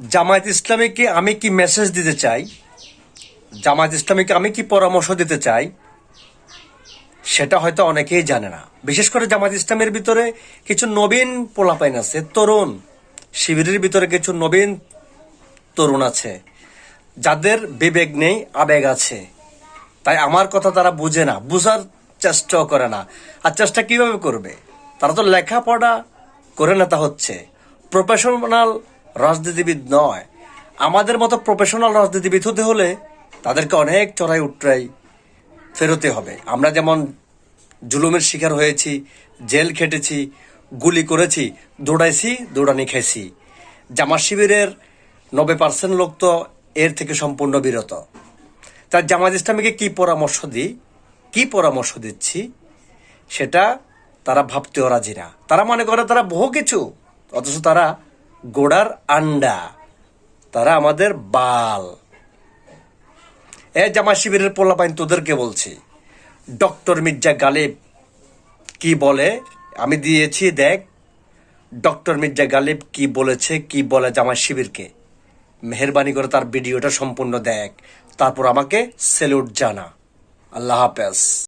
জামায়াত ইসলামীকে আমি কি মেসেজ দিতে চাই? জামায়াত ইসলামীকে আমি কি পরামর্শ দিতে চাই? সেটা হয়তো অনেকেই জানে না। বিশেষ করে জামায়াত ইসলামের ভিতরে কিছু নবীন পোলাপাইন আছে, তরুণ। শিবিরের ভিতরে কিছু নবীন তরুণ আছে। যাদের বিবেক নেই, আবেগ আছে। তাই আমার কথা তারা বুঝে না, বুঝার চেষ্টাও করে না। আর চেষ্টা কীভাবে করবে? তারা তো লেখাপড়া করে নেতা হচ্ছে। প্রফেশনাল রাজনীতিবিদ নয়। আমাদের মতো প্রফেশনাল রাজনীতিবিদ হতে হলে তাদেরকে অনেক চড়াই উট্রাই ফেরোতে হবে। আমরা যেমন জুলুমের শিকার হয়েছি, জেল খেটেছি, গুলি করেছি, দৌড়াইছি, দৌড়ানি খেয়েছি জামাত শিবিরের নব্বই পার্সেন্ট লোক তো এর থেকে সম্পূর্ণ বিরত। তার জামাত ইসলামীকে কি পরামর্শ দিই? কি পরামর্শ দিচ্ছি? সেটা তারা ভাবতেও রাজি না। তারা মনে করে তারা বহু কিছু, অথচ তারা গোড়ার আন্ডা, তারা আমাদের বাল। এ জামা শিবিরের পোলাপাইন তোদেরকে বলছি। ডক্টর মির্জা গালিব কি বলে? আমি দিয়েছি, দেখ। ডক্টর মির্জা গালিব কি বলেছে, কি বলে জামা শিবিরকে? মেহরবানি করে তার ভিডিওটা সম্পূর্ণ দেখ। তারপর আমাকে সেলুট জানা। আল্লাহ হাফেজ।